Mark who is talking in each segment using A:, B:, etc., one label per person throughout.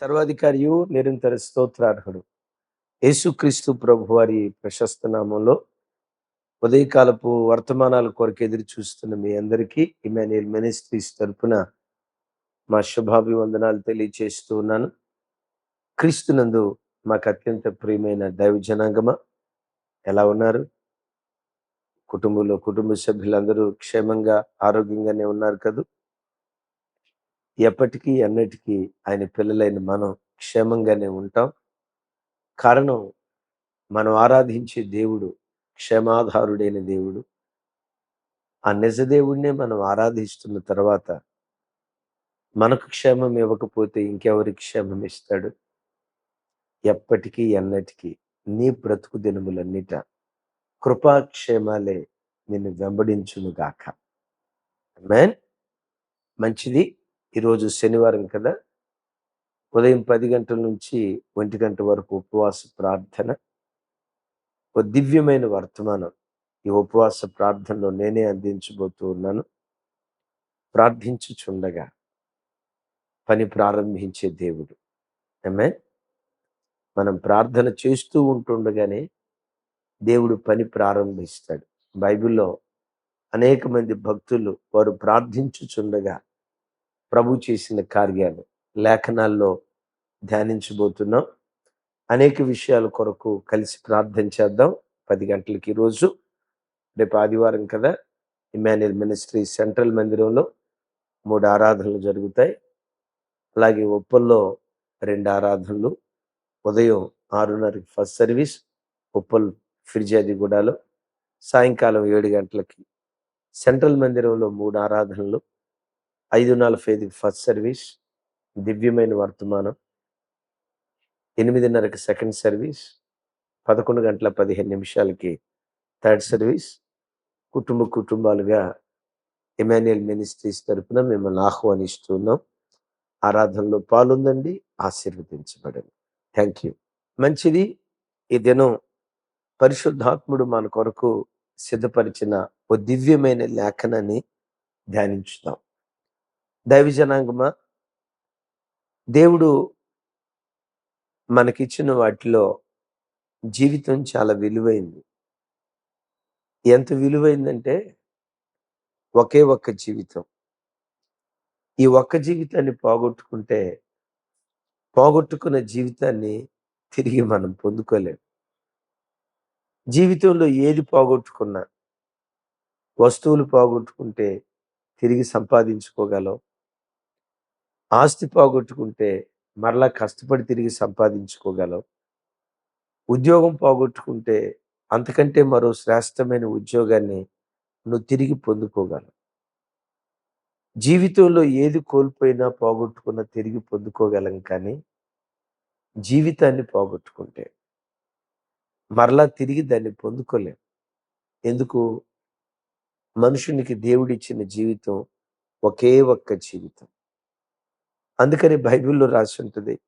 A: సర్వాధికారియు నిరంతర స్తోత్రార్హుడు. యేసుక్రీస్తు ప్రభు వారి ప్రశస్త నామంలో ఉదయకాలపు వర్తమానాల కొరకు ఎదురు చూస్తున్న మీ అందరికీ ఇమాన్యుయల్ మినిస్ట్రీస్ తరపున మా శుభాభివందనాలు తెలియచేస్తూ ఉన్నాను. క్రీస్తునందు మాకు అత్యంత ప్రియమైన దైవ జనాంగమ? ఎలా ఉన్నారు? కుటుంబంలో కుటుంబ సభ్యులందరూ క్షేమంగా ఆరోగ్యంగానే ఉన్నారు కదా? ఎప్పటికీ అన్నిటికీ ఆయన పిల్లలైన మనం క్షేమంగానే ఉంటాం. కారణం మనం ఆరాధించే దేవుడు క్షేమాధారుడైన దేవుడు. ఆ నిజదేవుడినే మనం ఆరాధిస్తున్న తర్వాత మనకు క్షేమం ఇవ్వకపోతే ఇంకెవరికి క్షేమం ఇస్తాడు? ఎప్పటికీ ఎన్నటికీ నీ బ్రతుకు దినములన్నిట కృపాక్షేమాలే నిన్ను వెంబడించును గాక మంచిది. ఈరోజు శనివారం కదా? ఉదయం పది గంటల నుంచి ఒంటి గంట వరకు ఉపవాస ప్రార్థన. ఒక దివ్యమైన వర్తమానం. ఈ ఉపవాస ప్రార్థనలో నేనే అందించబోతూ ఉన్నాను. ప్రార్థించుచుండగా పని ప్రారంభించే దేవుడు. ఏమే మనం ప్రార్థన చేస్తూ ఉంటుండగానే దేవుడు పని ప్రారంభిస్తాడు. బైబిల్లో అనేక మంది భక్తులు వారు ప్రార్థించుచుండగా ప్రభు చేసిన కార్యాలు లేఖనాల్లో ధ్యానించబోతున్నాం. అనేక విషయాల కొరకు కలిసి ప్రార్థన చేద్దాం. పది గంటలకి ఈరోజు రేపు ఆదివారం కదా ఇమాన్యుల్ మినిస్ట్రీ సెంట్రల్ మందిరంలో మూడు ఆరాధనలు జరుగుతాయి. అలాగే ఉప్పల్లో రెండు ఆరాధనలు ఉదయం ఆరున్నరకి ఫస్ట్ సర్వీస్ ఉప్పల్ ఫిర్జాదిగూడలో సాయంకాలం ఏడు గంటలకి సెంట్రల్ మందిరంలో మూడు ఆరాధనలు ఐదు నలభై ఫస్ట్ సర్వీస్ దివ్యమైన వర్తమానం ఎనిమిదిన్నరకి సెకండ్ సర్వీస్ పదకొండు గంటల పదిహేను నిమిషాలకి థర్డ్ సర్వీస్. కుటుంబ కుటుంబాలుగా ఎమాన్యుయల్ మినిస్ట్రీస్ తరపున మిమ్మల్ని ఆహ్వానిస్తున్నాం ఆరాధనలో పాలుందండి ఆశీర్వదించబడండి. థ్యాంక్ యూ మంచిది ఈ దినం పరిశుద్ధాత్ముడు మన కొరకు సిద్ధపరిచిన ఓ దివ్యమైన లేఖనాన్ని ధ్యానించుదాం. దైవజనాంగమా? దేవుడు మనకిచ్చిన వాటిలో జీవితం చాలా విలువైంది. ఎంత విలువైందంటే ఒకే ఒక్క జీవితం. ఈ ఒక్క జీవితాన్ని పోగొట్టుకుంటే పోగొట్టుకున్న జీవితాన్ని తిరిగి మనం పొందుకోలేము జీవితంలో ఏది పోగొట్టుకున్నా వస్తువులు పోగొట్టుకుంటే తిరిగి సంపాదించుకోగలం. ఆస్తి పోగొట్టుకుంటే మరలా కష్టపడి తిరిగి సంపాదించుకోగలం. ఉద్యోగం పోగొట్టుకుంటే అంతకంటే మరో శ్రేష్టమైన ఉద్యోగాన్ని నువ్వు తిరిగి పొందుకోగలవు జీవితంలో ఏది కోల్పోయినా పోగొట్టుకున్నా తిరిగి పొందుకోగలం కానీ జీవితాన్ని పోగొట్టుకుంటే మరలా తిరిగి దాన్ని పొందుకోలేం. ఎందుకు? మనుషునికి దేవుడిచ్చిన జీవితం ఒకే ఒక్క జీవితం. అందుకని బైబిల్లో రాసి ఉంటుంది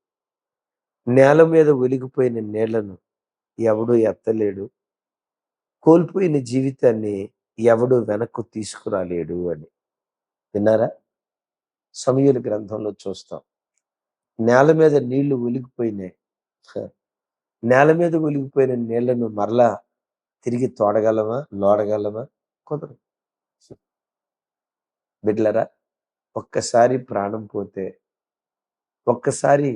A: నేల మీద ఒలిగిపోయిన నీళ్ళను ఎవడు ఎత్తలేడు కోల్పోయిన జీవితాన్ని ఎవడు వెనక్కు తీసుకురాలేడు అని. విన్నారా? సమయుల గ్రంథంలో చూస్తాం. నేల మీద నీళ్ళు ఒలిగిపోయినాయి. నేల మీద ఒలిగిపోయిన నీళ్ళను మరలా తిరిగి తోడగలమా లోడగలమా? కుదరదు. బిడ్లరా ఒక్కసారి ప్రాణం పోతే ఒక్కసారి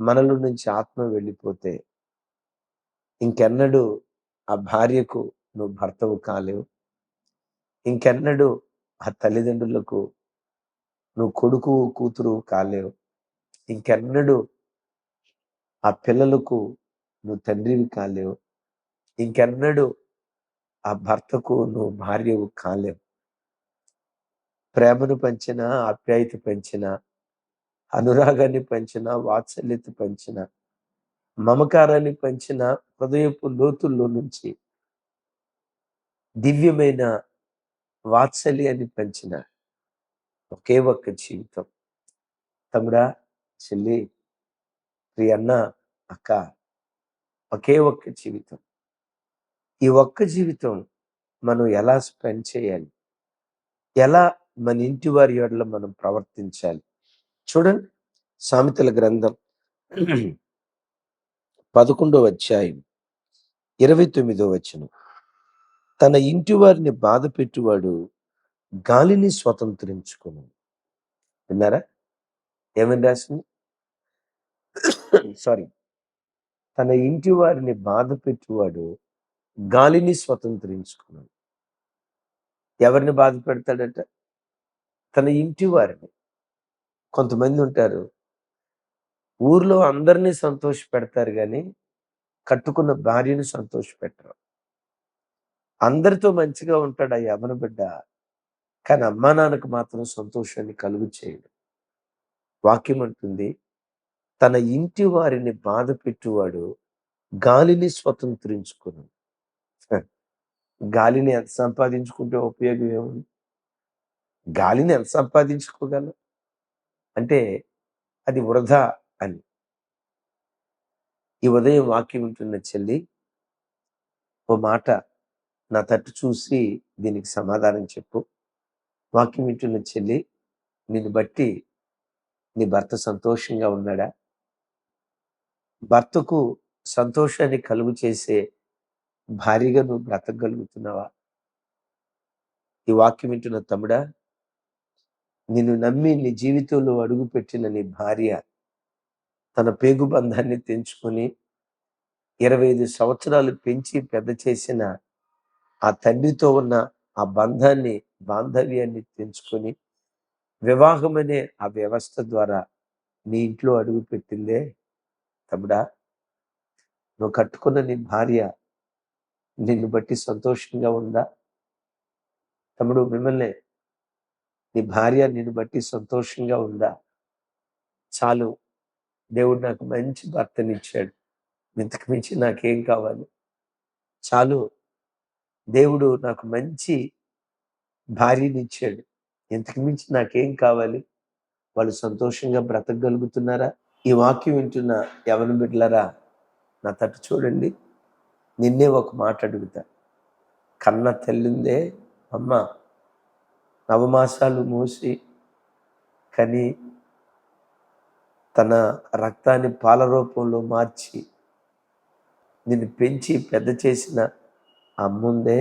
A: మనలో నుంచి ఆత్మ వెళ్ళిపోతే ఇంకెన్నడూ ఆ భార్యకు నువ్వు భర్తవు కాలేవు. ఇంకెన్నడూ ఆ తల్లిదండ్రులకు నువ్వు కొడుకు కూతురు కాలేవు. ఇంకెన్నడూ ఆ పిల్లలకు నువ్వు తండ్రివి కాలేవు. ఇంకెన్నడూ ఆ భర్తకు నువ్వు భార్యవు కాలేవు. ప్రేమను పెంచిన ఆప్యాయత పెంచిన అనురాగాన్ని పంచిన వాత్సల్యత పంచిన మమకారాన్ని పంచిన హృదయపు లోతుల్లో నుంచి దివ్యమైన వాత్సల్యాన్ని పంచిన ఒకే ఒక్క జీవితం. తమ్ముడా చెల్లి ప్రియన్న అక్క ఒకే ఒక్క జీవితం. ఈ ఒక్క జీవితం మనం ఎలా స్పెండ్ చేయాలి? ఎలా మన ఇంటి వారి ఏడలో మనం ప్రవర్తించాలి? చూడండి. సామెతల గ్రంథం పదకొండో అధ్యాయం ఇరవై తొమ్మిదో వచనం. తన ఇంటి వారిని బాధ పెట్టువాడు గాలిని స్వతంత్రించుకును. విన్నారా? ఏమని రాసింది? సారీ. తన ఇంటి వారిని బాధ పెట్టువాడు గాలిని స్వతంత్రించుకున్నాడు ఎవరిని బాధ పెడతాడట? తన ఇంటి వారిని. కొంతమంది ఉంటారు. ఊర్లో అందరినీ సంతోష పెడతారు కానీ కట్టుకున్న భార్యను సంతోష పెట్టరు అందరితో మంచిగా ఉంటాడు ఆ యమన బిడ్డ కానీ అమ్మా నాన్నకు మాత్రం సంతోషాన్ని కలుగు చేయడు. వాక్యం అంటుంది తన ఇంటి వారిని బాధ పెట్టువాడు గాలిని స్వతంత్రించుకును. గాలిని ఎంత సంపాదించుకుంటే ఉపయోగం ఏముంది? గాలిని ఎంత సంపాదించుకోగలం? అంటే అది వృధా అని. ఈ ఉదయం వాక్యం వింటున్న చెల్లి ఓ మాట నా తట్టు చూసి దీనికి సమాధానం చెప్పు. వాక్యం వింటున్న చెల్లి నిన్ను బట్టి నీ భర్త సంతోషంగా ఉన్నాడా? భర్తకు సంతోషాన్ని కలుగు చేసే భారీగా నువ్వు బ్రతకగలుగుతున్నావా? ఈ వాక్యం వింటున్న తమ్ముడా నిన్ను నమ్మి నీ జీవితంలో అడుగుపెట్టిన నీ భార్య తన పేగు బంధాన్ని తెంచుకొని ఇరవై ఐదు సంవత్సరాలు పెంచి పెద్ద చేసిన ఆ తండ్రితో ఉన్న ఆ బంధాన్ని బాంధవ్యాన్ని తెంచుకొని వివాహం అనే ఆ వ్యవస్థ ద్వారా నీ ఇంట్లో అడుగు పెట్టిందే తమ్ముడా. నువ్వు కట్టుకున్న నీ భార్య నిన్ను బట్టి సంతోషంగా ఉందా? తమ్ముడు మిమ్మల్ని నీ భార్య నిన్ను బట్టి సంతోషంగా ఉందా? చాలు. దేవుడు నాకు మంచి భర్తనిచ్చాడు. ఇంతకు మించి నాకేం కావాలి? చాలు. దేవుడు నాకు మంచి భార్యనిచ్చాడు. ఇంతకు మించి నాకేం కావాలి? వాళ్ళు సంతోషంగా బ్రతకగలుగుతున్నారా? ఈ వాక్యం వింటున్న ఎవరిని బిడ్డలరా నా తట్టు చూడండి. నిన్నే ఒక మాట అడుగుతా. కన్న తల్లిందే అమ్మ. నవమాసాలు మోసి కని తన రక్తాన్ని పాల రూపంలో మార్చి నిన్ను పెంచి పెద్ద చేసిన అమ్ముందే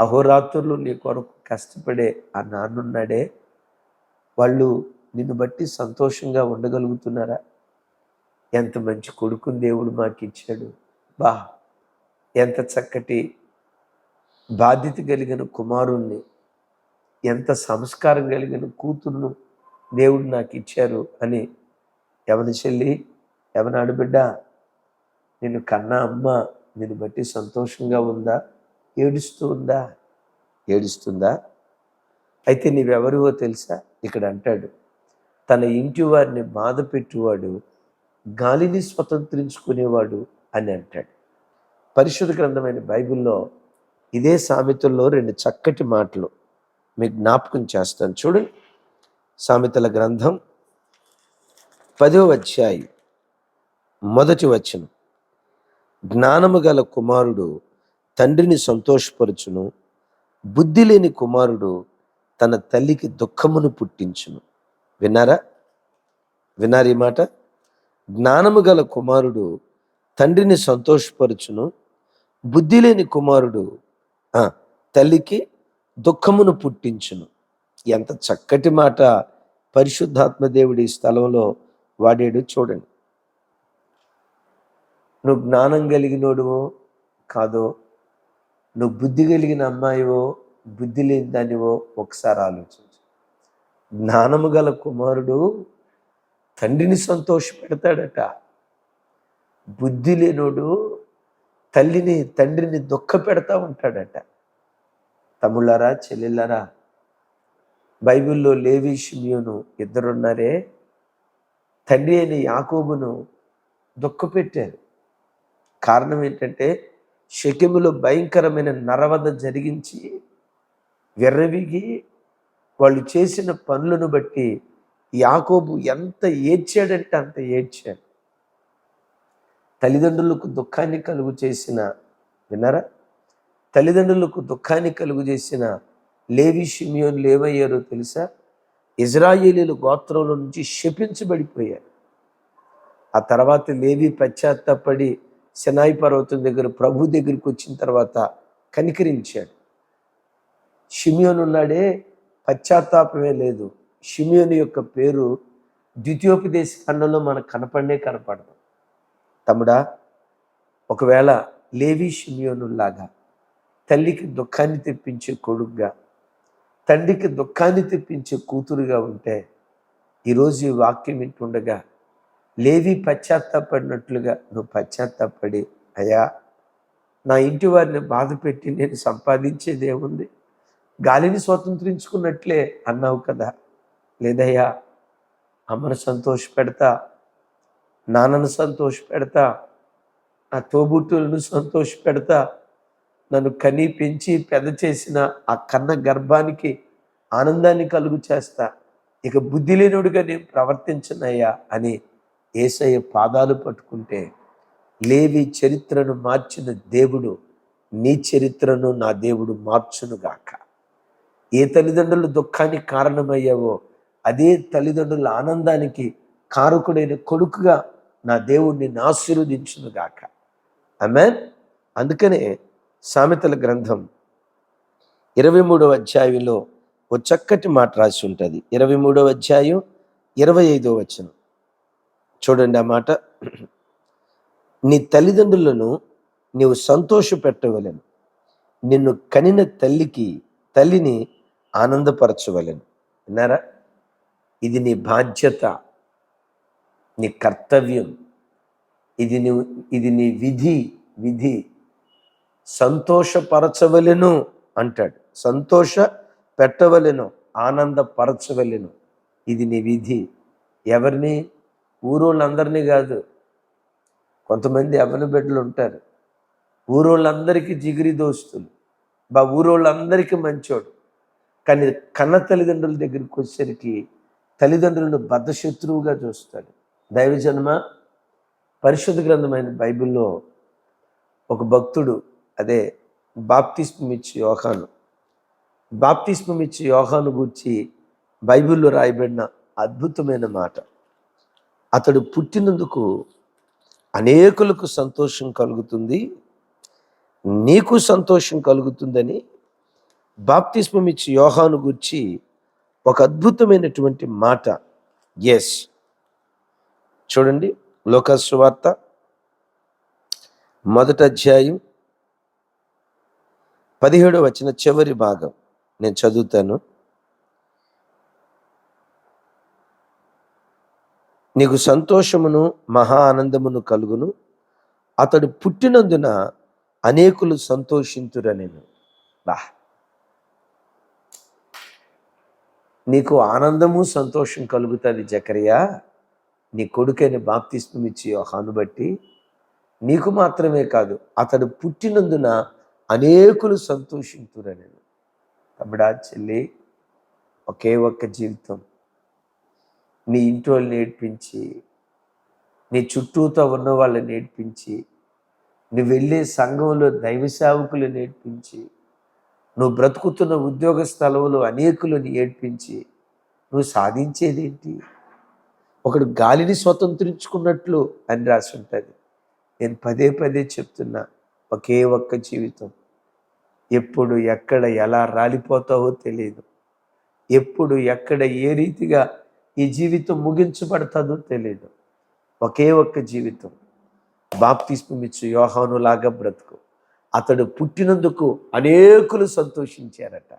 A: అహోరాత్రులు నీ కొరకు కష్టపడే ఆ నాన్నున్నాడే. వాళ్ళు నిన్ను బట్టి సంతోషంగా ఉండగలుగుతున్నారా? ఎంత మంచి కొడుకుని దేవుడు మాకు ఇచ్చాడు బా ఎంత చక్కటి బాధ్యత కలిగిన కుమారుణ్ణి ఎంత సంస్కారం కలిగిన కూతుర్ను దేవుడు నాకు ఇచ్చారు అని ఎవరి చెల్లి? ఎవరి ఆడబిడ్డ? నేను కన్నా అమ్మ నేను బట్టి సంతోషంగా ఉందా? ఏడుస్తూ ఉందా? ఏడుస్తుందా? అయితే నీవెవరివో తెలుసా? ఇక్కడ అంటాడు. తన ఇంటి వారిని బాధ పెట్టువాడు గాలిని స్వతంత్రించుకునేవాడు అని అంటాడు. పరిశుద్ధ గ్రంథమైన బైబిల్లో ఇదే సామెతల్లో రెండు చక్కటి మాటలు. మీకు జ్ఞాపకం చేస్తాను. చూడండి సామెతల గ్రంథం పదవ అధ్యాయం మొదటి వచనం. జ్ఞానము గల కుమారుడు తండ్రిని సంతోషపరచును బుద్ధి లేని కుమారుడు తన తల్లికి దుఃఖమును పుట్టించును. విన్నారా? విన్నారు ఈ మాట? జ్ఞానము గల కుమారుడు తండ్రిని సంతోషపరచును బుద్ధి లేని కుమారుడు తల్లికి దుఃఖమును పుట్టించును. ఎంత చక్కటి మాట పరిశుద్ధాత్మ దేవుడి స్థలంలో వాడాడు చూడండి. నువ్వు జ్ఞానం కలిగినోడువో కాదో నువ్వు బుద్ధి కలిగిన అమ్మాయివో బుద్ధి లేని దానివో ఒకసారి ఆలోచించు. జ్ఞానము గల కుమారుడు తండ్రిని సంతోష పెడతాడట బుద్ధి లేనోడు తల్లిని తండ్రిని దుఃఖ పెడతా ఉంటాడట. తమ్ముళ్ళారా చెల్లెళ్ళారా? బైబిల్లో లేవి షిమియోను ఇద్దరున్నారే. తండ్రి అయిన యాకోబును దుఃఖపెట్టారు కారణం ఏంటంటే షకెములో భయంకరమైన నరవద జరిగించి వెర్రవిగి వాళ్ళు చేసిన పనులను బట్టి యాకోబు ఎంత ఏడ్చాడంటే అంత ఏడ్చాడు. తల్లిదండ్రులకు దుఃఖాన్ని కలుగు చేసిన విన్నారా? తల్లిదండ్రులకు దుఃఖాన్ని కలుగు చేసిన లేవి షిమియోన్లు ఏమయ్యారో తెలుసా? ఇజ్రాయేలీలు గోత్రంలో నుంచి శపించబడిపోయారు. ఆ తర్వాత లేవి పశ్చాత్తపడి సినాయి పర్వతం దగ్గర ప్రభు దగ్గరికి వచ్చిన తర్వాత కనికరించాడు. షిమియోన్ ఉన్నాడే పశ్చాత్తాపమే లేదు. షిమియోని యొక్క పేరు ద్వితీయోపదేశ ఖండంలో మనకు కనపడనే కనపడదు. తమ్ముడా ఒకవేళ లేవి షిమియోనులాగా తల్లికి దుఃఖాన్ని తెప్పించే కొడుగ్గా తండ్రికి దుఃఖాన్ని తెప్పించే కూతురుగా ఉంటే ఈరోజు ఈ వాక్యం వింటుండగా లేవి పశ్చాత్తాపడినట్లుగా నువ్వు పశ్చాత్తాపడి అయ్యా నా ఇంటి వారిని బాధ పెట్టి నేను సంపాదించేదేముంది గాలిని స్వతంత్రించుకున్నట్లే అన్నావు కదా. లేదయ్యా అమ్మను సంతోష పెడతా నాన్నను సంతోష పెడతా నా తోబుట్టులను సంతోష పెడతా నన్ను కని పెంచి పెద్ద చేసిన ఆ కన్న గర్భానికి ఆనందాన్ని కలుగు చేస్తా. ఇక బుద్ధి లేనుడిగా నేను ప్రవర్తించనయ్యా అని ఏసయ్య పాదాలు పట్టుకుంటే లేవి చరిత్రను మార్చిన దేవుడు నీ చరిత్రను నా దేవుడు మార్చునుగాక. ఏ తల్లిదండ్రులు దుఃఖానికి కారణమయ్యావో అదే తల్లిదండ్రుల ఆనందానికి కారకుడైన కొడుకుగా నా దేవుడిని ఆశీర్వదించునుగాక. ఆమె అందుకనే సామెతల గ్రంథం ఇరవై మూడవ అధ్యాయంలో ఓ చక్కటి మాట రాసి ఉంటుంది. ఇరవై మూడవ అధ్యాయం ఇరవై ఐదో వచనం. చూడండి ఆ మాట. నీ తల్లిదండ్రులను నీవు సంతోష పెట్టవలను నిన్ను కనిన తల్లికి తల్లిని ఆనందపరచవలను. విన్నారా? ఇది నీ బాధ్యత నీ కర్తవ్యం. ఇది నీ ఇది నీ విధి విధి. సంతోషపరచవలెను అంటాడు. సంతోష పెట్టవలెను ఆనందపరచవలెను. ఇది నీ విధి. ఎవరిని? ఊరోళ్ళందరినీ కాదు. కొంతమంది ఎవరి బిడ్డలు ఉంటారు. ఊరోళ్ళందరికీ జిగిరి దోస్తులు. బా ఊరోళ్ళందరికీ మంచోడు. కానీ కన్న తల్లిదండ్రుల దగ్గరికి వచ్చేసరికి తల్లిదండ్రులను బద్ధశత్రువుగా చూస్తాడు. దైవజన్మ పరిశుద్ధ గ్రంథమైన బైబిల్లో ఒక భక్తుడు అదే బాప్తిస్మిచ్చి యోహాను. బాప్తిస్మిచ్చి యోహాను గురించి బైబిల్లో రాయబడిన అద్భుతమైన మాట. అతడు పుట్టినందుకు అనేకులకు సంతోషం కలుగుతుంది నీకు సంతోషం కలుగుతుందని బాప్తిస్మం ఇచ్చి యోహాను గురించి ఒక అద్భుతమైనటువంటి మాట. ఎస్ చూడండి లోకస్సు వార్త మొదటి అధ్యాయం పదిహేడు వచ్చిన చివరి భాగం. నేను చదువుతాను. నీకు సంతోషమును మహా ఆనందమును కలుగును. అతడు పుట్టినందున అనేకులు సంతోషింతురనెను బా. నీకు ఆనందము సంతోషం కలుగుతుంది జకరియా. నీ కొడుకైన బాప్తిస్మం ఇచ్చి యోహాను బట్టి. నీకు మాత్రమే కాదు అతడు పుట్టినందున అనేకులు సంతోషింతురనెను తమ్ముడా చెల్లి ఒకే ఒక్క జీవితం. నీ ఇంటి వాళ్ళు నేర్పించి నీ చుట్టూతో ఉన్న వాళ్ళని నేర్పించి నువ్వు వెళ్ళే సంఘంలో దైవ సేవకులు నేర్పించి నువ్వు బ్రతుకుతున్న ఉద్యోగ స్థలంలో అనేకులను ఏడ్పించి నువ్వు సాధించేదేంటి? ఒకడు గాలిని స్వతంత్రించుకున్నట్లు అని రాసి ఉంటుంది నేను పదే పదే చెప్తున్నా ఒకే ఒక్క జీవితం. ఎప్పుడు ఎక్కడ ఎలా రాలిపోతావో తెలియదు ఎప్పుడు ఎక్కడ ఏ రీతిగా ఈ జీవితం ముగించబడుతుందో తెలియదు ఒకే ఒక్క జీవితం. బాప్తిస్మిచ్చు యోహానులాగా బ్రతుకు. అతడు పుట్టినందుకు అనేకులు సంతోషించారట.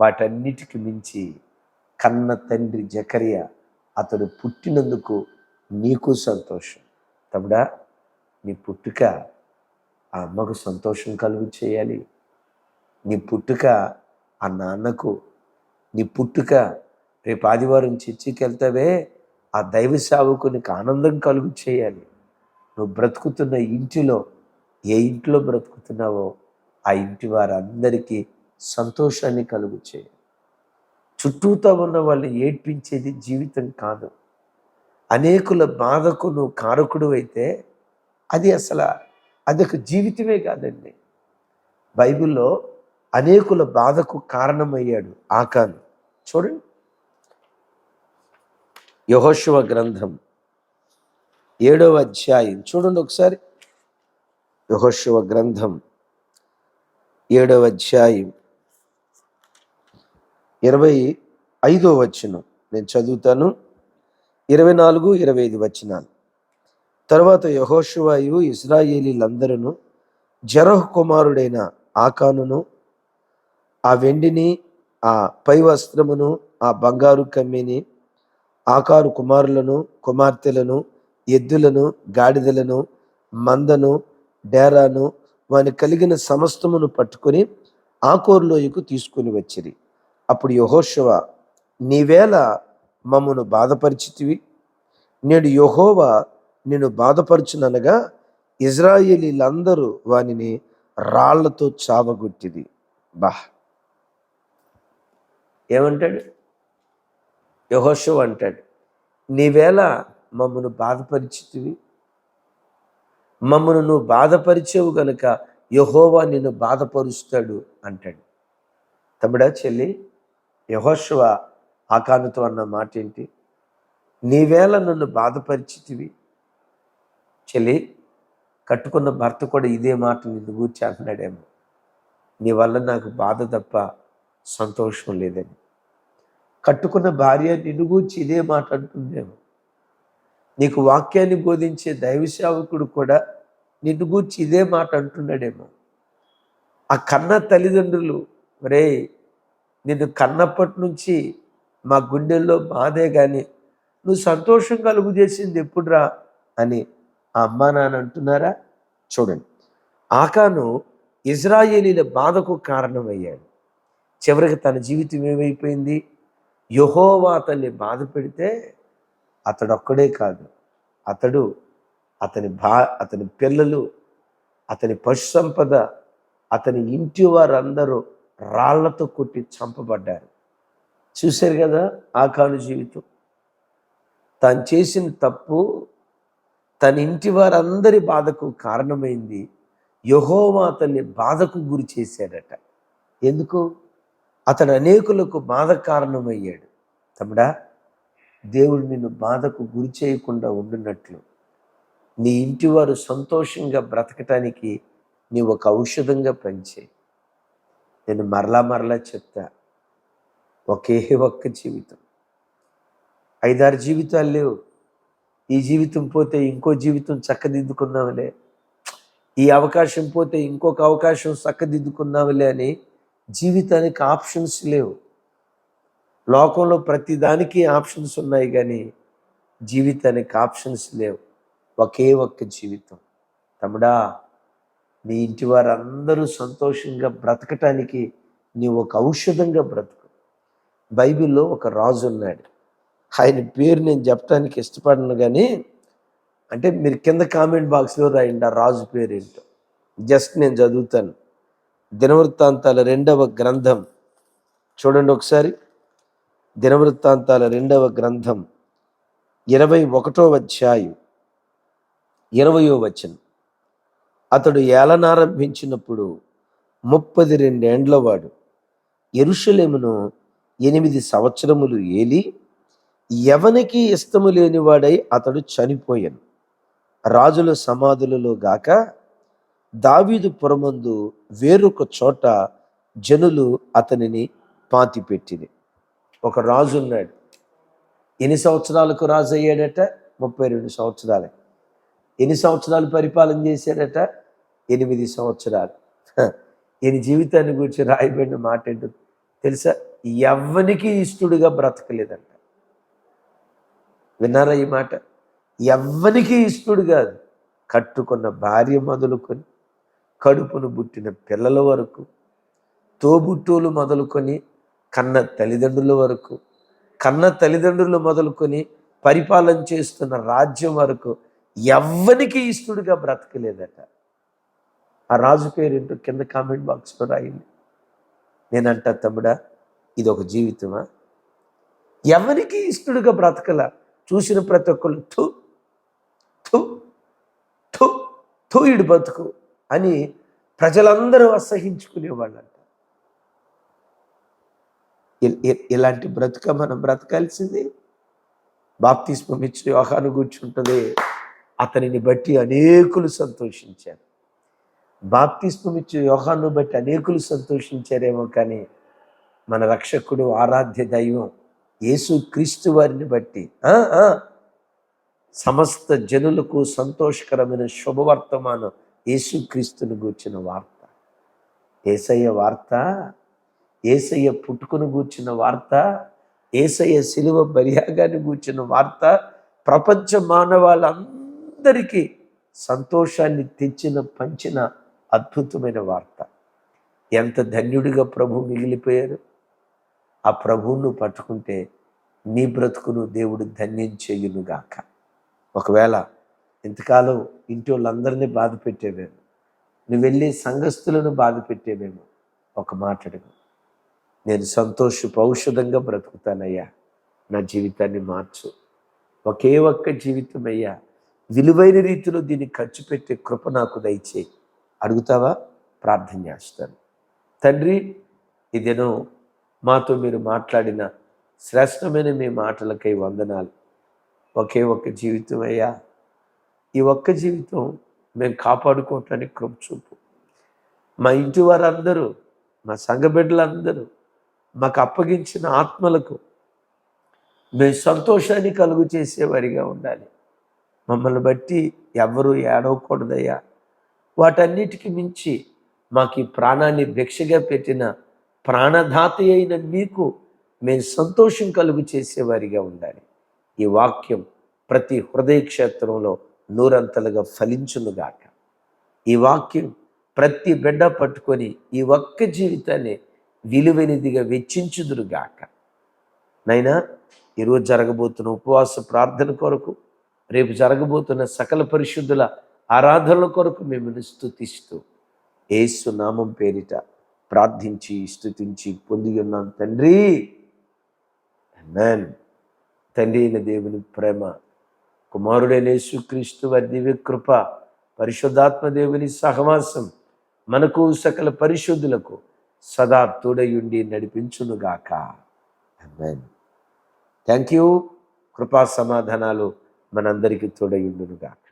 A: వాటన్నిటికి మించి కన్న తండ్రి జకరియా అతడు పుట్టినందుకు నీకు సంతోషం. తమ్ముడా నీ పుట్టుక ఆ అమ్మకు సంతోషం కలుగు చేయాలి నీ పుట్టుక ఆ నాన్నకు నీ పుట్టుక రేపు ఆదివారం చర్చికి వెళ్తావే ఆ దైవ సేవకు నీకు ఆనందం కలుగు చేయాలి నువ్వు బ్రతుకుతున్న ఇంటిలో ఏ ఇంట్లో బ్రతుకుతున్నావో ఆ ఇంటి వారందరికీ సంతోషాన్ని కలుగు చేయాలి చుట్టూతో ఉన్న వాళ్ళు ఏడ్పించేది జీవితం కాదు. అనేకుల బాధకు నువ్వు కారకుడు అయితే అది అసలు అది ఒక జీవితమే కాదండి. బైబిల్లో అనేకుల బాధకు కారణమయ్యాడు ఆకాను. చూడండి. యహోశివ గ్రంథం ఏడవ అధ్యాయం. చూడండి ఒకసారి. యహోశివ గ్రంథం ఏడవ అధ్యాయం ఇరవై ఐదో వచనం. నేను చదువుతాను. ఇరవై నాలుగు ఇరవై ఐదు వచనాలు. తర్వాత యహోషువాయు ఇస్రాయేలీలందరూ జరహ్ కుమారుడైన ఆకానును ఆ వెండిని ఆ పై వస్త్రమును ఆ బంగారు కమ్మిని ఆకారు కుమారులను కుమార్తెలను ఎద్దులను గాడిదలను మందను డేరాను వాని కలిగిన సమస్తమును పట్టుకొని ఆకోరులోయకు తీసుకుని వచ్చిరి. అప్పుడు యహోశవ నీవేళ మమ్మను బాధపరిచితివి? నేడు యహోవా నిన్ను బాధపరచుననగా ఇజ్రాయేలీలందరూ వానిని రాళ్ళతో చావగొట్టిది. బాహ్. ఏమంటాడు? యహోషో అంటాడు నీవేళ మమ్మను బాధపరిచితివి? మమ్మను నువ్వు బాధపరిచేవు గనుక యహోవా నిన్ను బాధపరుస్తాడు అంటాడు. తమ్ముడా చెల్లి యహోశవ ఆకానుతో అన్న మాట ఏంటి నీవేళ నన్ను బాధపరిచితివి? చెల్లి కట్టుకున్న భర్త కూడా ఇదే మాట నిన్ను గూర్చి అంటున్నాడేమో. నీ వల్ల నాకు బాధ తప్ప సంతోషం లేదని. కట్టుకున్న భార్య నిన్ను గూర్చి ఇదే మాట అంటుందేమో. నీకు వాక్యాన్ని బోధించే దైవ సేవకుడు కూడా నిన్ను గూర్చి ఇదే మాట అంటున్నాడేమో. ఆ కన్న తల్లిదండ్రులు రే నిన్ను కన్నప్పటి నుంచి మా గుండెల్లో బాధే కానీ నువ్వు సంతోషం కలుగు చేసింది ఎప్పుడురా? అని ఆ అమ్మా నాన్న అంటున్నారా? చూడండి. ఆకాను ఇజ్రాయేలీల బాధకు కారణమయ్యాడు. చివరికి తన జీవితం ఏమైపోయింది? యహోవా అతన్ని బాధ పెడితే అతడు ఒక్కడే కాదు. అతడు అతని భా అతని పిల్లలు అతని పశు సంపద అతని ఇంటి వారందరూ రాళ్ళతో కొట్టి చంపబడ్డారు. చూశారు కదా ఆకాను జీవితం? తాను చేసిన తప్పు తన ఇంటి వారందరి బాధకు కారణమైంది యహోవా అతన్ని బాధకు గురి చేశాడట. ఎందుకు? అతడు అనేకులకు బాధ కారణమయ్యాడు. తమ్ముడా దేవుడు నిన్ను బాధకు గురి చేయకుండా ఉండినట్లు. నీ ఇంటి వారు సంతోషంగా బ్రతకటానికి నీ ఒక ఔషధంగా పనిచే నేను మరలా మరలా చెప్తా ఒకే ఒక్క జీవితం. ఐదారు జీవితాలు లేవు. ఈ జీవితం పోతే ఇంకో జీవితం చక్కదిద్దుకుందాంలే. ఈ అవకాశం పోతే ఇంకొక అవకాశం చక్కదిద్దుకుందాంలే అని జీవితానికి ఆప్షన్స్ లేవు. లోకంలో ప్రతిదానికి ఆప్షన్స్ ఉన్నాయి కానీ జీవితానికి ఆప్షన్స్ లేవు. ఒకే ఒక్క జీవితం. తమ్ముడా నీ ఇంటి వారందరూ సంతోషంగా బ్రతకటానికి నీ ఒక ఔషధంగా బ్రతుకు. బైబిల్లో ఒక రాజు ఉన్నాడు. ఆయన పేరు నేను చెప్పడానికి ఇష్టపడను కానీ అంటే మీరు కింద కామెంట్ బాక్స్లో రాయండి ఆ రాజు పేరు ఏంటో జస్ట్ నేను చదువుతాను. దినవృత్తాంతాల రెండవ గ్రంథం. చూడండి ఒకసారి. దినవృత్తాంతాల రెండవ గ్రంథం. ఇరవై ఒకటో అధ్యాయం. ఇరవయో వచనం. అతడు ఏలనారంభించినప్పుడు ముప్పది రెండేండ్ల వాడు ఎరుషలేమును ఎనిమిది సంవత్సరములు ఏలి ఎవనికి ఇష్టము లేనివాడై అతడు చనిపోయాను. రాజుల సమాధులలో గాక దావీదు పురమందు వేరొక చోట జనులు అతనిని పాతిపెట్టింది ఒక రాజు ఉన్నాడు. ఎన్ని సంవత్సరాలకు రాజు అయ్యాడట ముప్పై రెండు సంవత్సరాలే. ఎన్ని సంవత్సరాలు పరిపాలన చేశాడట? ఎనిమిది సంవత్సరాలు. ఈయన జీవితాన్ని గురించి రాయబడిన మాట ఏంటో తెలుసా? ఎవ్వనికి ఇష్టడుగా బ్రతకలేదంట. విన్నారా ఈ మాట? ఎవ్వనికి ఇష్టడు కాదు. కట్టుకున్న భార్య మొదలుకొని కడుపును పుట్టిన పిల్లల వరకు తోబుట్టూలు మొదలుకొని కన్న తల్లిదండ్రుల వరకు కన్న తల్లిదండ్రులు మొదలుకొని పరిపాలన చేస్తున్న రాజ్యం వరకు ఎవ్వనికి ఇష్టడుగా బ్రతకలేదట. ఆ రాజు పేరు కింద కామెంట్ బాక్స్లో రాయింది నేనంటా తమ్ముడా ఇది ఒక జీవితమా? ఎవరికి ఇష్టడుగా బ్రతకలా? చూసిన ప్రతి ఒక్కరు థు థు థు థు ఇడు బతుకు అని ప్రజలందరూ అసహించుకునేవాళ్ళంట. ఇలాంటి బ్రతుక మనం బ్రతకాల్సింది. బాప్తిస్మం ఇచ్చి యోహాను కూర్చుంటుంది. అతనిని బట్టి అనేకులు సంతోషించారు. బాప్తిస్మం ఇచ్చి యోహాను బట్టి అనేకులు సంతోషించారేమో కానీ మన రక్షకుడు ఆరాధ్య దైవం యేసు క్రీస్తు వారిని బట్టి సమస్త జనులకు సంతోషకరమైన శుభవర్తమానం యేసుక్రీస్తుని గూర్చిన వార్త. ఏసయ్య వార్త ఏసయ్య పుట్టుకును గూర్చిన వార్త ఏసయ్య శిలువ బలియాగాన్ని గూర్చిన వార్త ప్రపంచ మానవాళ్ళందరికీ సంతోషాన్ని తెచ్చిన పంచిన అద్భుతమైన వార్త. ఎంత ధన్యుడిగా ప్రభు మిగిలిపోయారు. ఆ ప్రభువును పట్టుకుంటే నీ బ్రతుకును దేవుడు ధన్యం చేయునుగాక. ఒకవేళ ఇంతకాలం ఇంటి వాళ్ళందరినీ బాధ పెట్టేవేమో నువ్వు వెళ్ళి సంఘస్థులను బాధ పెట్టేవేమో ఒక మాట అడుగు. నేను సంతోష ఔషధంగా బ్రతుకుతానయ్యా నా జీవితాన్ని మార్చు. ఒకే ఒక్క జీవితం అయ్యా విలువైన రీతిలో దీన్ని ఖర్చు పెట్టే కృప నాకు దయచేయి. అడుగుతావా? ప్రార్థన చేస్తాను. తండ్రి ఇదేనో మాతో మీరు మాట్లాడిన శ్రేష్టమైన మీ మాటలకై వందనాలు. ఒకే ఒక్క జీవితం అయ్యా. ఈ ఒక్క జీవితం మేము కాపాడుకోవటానికి కృప చూపు మా ఇంటి వారందరూ మా సంఘ బిడ్డలందరూ మాకు అప్పగించిన ఆత్మలకు మేము సంతోషాన్ని కలుగు చేసేవారిగా ఉండాలి. మమ్మల్ని బట్టి ఎవరు ఏడవకూడదయ్యా. వాటన్నిటికి మించి మాకు ఈ ప్రాణాన్ని భిక్షగా పెట్టిన ప్రాణధాత అయిన మీకు మేము సంతోషం కలుగు చేసేవారిగా ఉండాలి. ఈ వాక్యం ప్రతి హృదయ క్షేత్రంలో నూరంతలుగా ఫలించునుగాక ఈ వాక్యం ప్రతి బిడ్డ పట్టుకొని ఈ ఒక్క జీవితాన్ని విలువైనదిగా వెచ్చించుదురుగాక నైనా ఈరోజు జరగబోతున్న ఉపవాస ప్రార్థన కొరకు రేపు జరగబోతున్న సకల పరిశుద్ధుల ఆరాధనల కొరకు మిమ్మల్ని స్థుతిస్తూ ఏసు నామం పేరిట ప్రార్థించి స్థుతించి పొంది ఉన్నాం తండ్రి Amen. తండ్రి అయిన దేవుని ప్రేమ కుమారుడైన యేసుక్రీస్తు దివ్య కృప పరిశుద్ధాత్మ దేవుని సహవాసం మనకు సకల పరిశుద్ధులకు సదా తోడయుండి నడిపించునుగాక Amen. థ్యాంక్ యూ కృపా సమాధానాలు మనందరికీ తోడయుండునుగాక